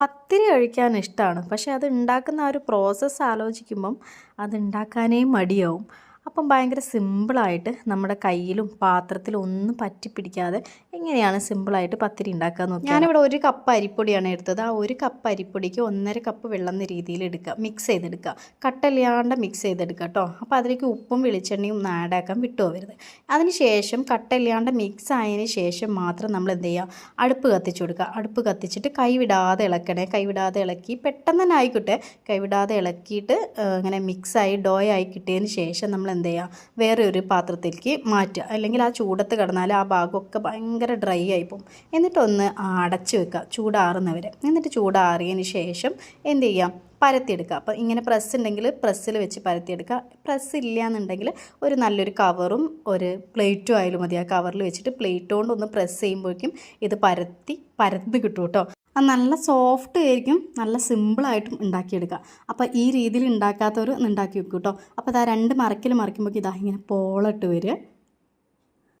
പത്തിരി കഴിക്കാൻ ഇഷ്ടമാണ് പക്ഷേ അത് ഉണ്ടാക്കുന്ന ആ ഒരു പ്രോസസ്സ് ആലോചിക്കുമ്പം അത് ഉണ്ടാക്കാനേ മടിയാവും. അപ്പം ഭയങ്കര സിമ്പിളായിട്ട് നമ്മുടെ കയ്യിലും പാത്രത്തിലും ഒന്നും പറ്റി പിടിക്കാതെ എങ്ങനെയാണ് സിമ്പിളായിട്ട് പത്തിരി ഉണ്ടാക്കുക നോക്കാം ഞാനിവിടെ ഒരു കപ്പ് അരിപ്പൊടിയാണ് എടുത്തത്. ആ ഒരു കപ്പ് അരിപ്പൊടിക്ക് ഒന്നര കപ്പ് വെള്ളം എന്ന രീതിയിൽ എടുക്കുക. മിക്സ് ചെയ്തെടുക്കുക. കട്ടല്ലാണ്ട് മിക്സ് ചെയ്തെടുക്കുക കേട്ടോ. അപ്പോൾ അതിലേക്ക് ഉപ്പും വെളിച്ചെണ്ണയും ആക്കാൻ വിട്ടുപോകരുത് അതിന് ശേഷം കട്ടല്ലാണ്ട് മിക്സ് ആയതിന് ശേഷം മാത്രം നമ്മൾ എന്ത് ചെയ്യുക? അടുപ്പ് കത്തിച്ചു കൊടുക്കുക. അടുപ്പ് കത്തിച്ചിട്ട് കൈവിടാതെ ഇളക്കണേ. കൈവിടാതെ ഇളക്കി പെട്ടെന്ന് തന്നെ ആയിക്കോട്ടെ. കൈവിടാതെ ഇളക്കിയിട്ട് ഇങ്ങനെ മിക്സായി ഡോയായി കിട്ടിയതിന് ശേഷം നമ്മൾ എന്ത് ചെയ്യുക വേറെ ഒരു പാത്രത്തിലേക്ക് മാറ്റുക. അല്ലെങ്കിൽ ആ ചൂടത്ത് കിടന്നാൽ ആ ഭാഗമൊക്കെ ഭയങ്കര ഡ്രൈ ആയിപ്പോവും. എന്നിട്ടൊന്ന് അടച്ച് വെക്കുക ചൂടാറുന്നവരെ. എന്നിട്ട് ചൂടാറിയതിന് ശേഷം എന്ത് ചെയ്യാം പരത്തിയെടുക്കുക. അപ്പോൾ ഇങ്ങനെ പ്രസ് ഉണ്ടെങ്കിൽ പ്രസ്സിൽ വെച്ച് പരത്തിയെടുക്കുക. പ്രസ് ഇല്ല എന്നുണ്ടെങ്കിൽ ഒരു നല്ലൊരു കവറും ഒരു പ്ലേറ്റും ആയാലും മതി. ആ കവറിൽ വെച്ചിട്ട് പ്ലേറ്റ് കൊണ്ട് ഒന്ന് പ്രസ് ചെയ്യുമ്പോഴേക്കും ഇത് പരത്തി പരന്ന് കിട്ടും കേട്ടോ. അത് നല്ല സോഫ്റ്റ് ആയിരിക്കും നല്ല സിമ്പിളായിട്ടും ഉണ്ടാക്കിയെടുക്കുക. അപ്പോൾ ഈ രീതിയിൽ ഉണ്ടാക്കാത്തവർ ഉണ്ടാക്കി വെക്കും കേട്ടോ. അപ്പോൾ ഇതാ രണ്ട് മറക്കൽ മറിക്കുമ്പോൾ ഇതാ ഇങ്ങനെ പോളിട്ട് വരിക.